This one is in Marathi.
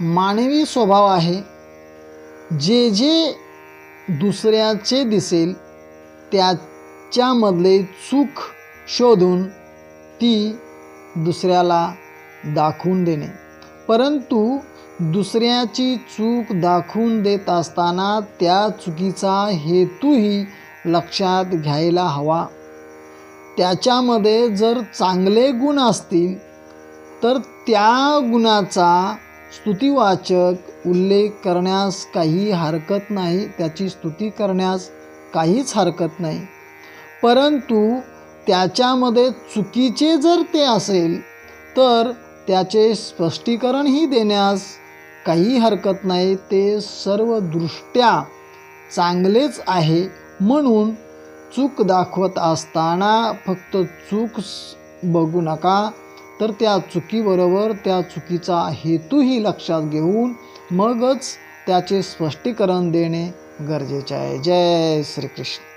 मानवी स्वभाव आहे. जे जे दुसऱ्याचे दिसेल त्याच्यामधले चूक शोधून ती दुसऱ्याला दाखवून देणे. परंतु दुसऱ्याची चूक दाखवून देत असताना त्या चुकीचा हेतूही लक्षात घ्यायला हवा. त्याच्यामध्ये जर चांगले गुण असतील तर त्या गुणाचा स्तुतिवाचक उल्लेख करण्यास काही हरकत नाही त्याची स्तुती करण्यास काहीच हरकत नाही. परंतु त्याच्यामध्ये चुकीचे जर ते असेल तर त्याचे स्पष्टीकरणही देण्यास काही हरकत नाही. ते सर्व दृष्ट्या चांगलेच आहे म्हणून चूक दाखवत असताना फक्त चूक बघू नका. तर त्या चुकीबरोबर त्या चुकीचा हेतूही लक्षात घेऊन मगच त्याचे स्पष्टीकरण देणे गरजेचे आहे. जय श्रीकृष्ण.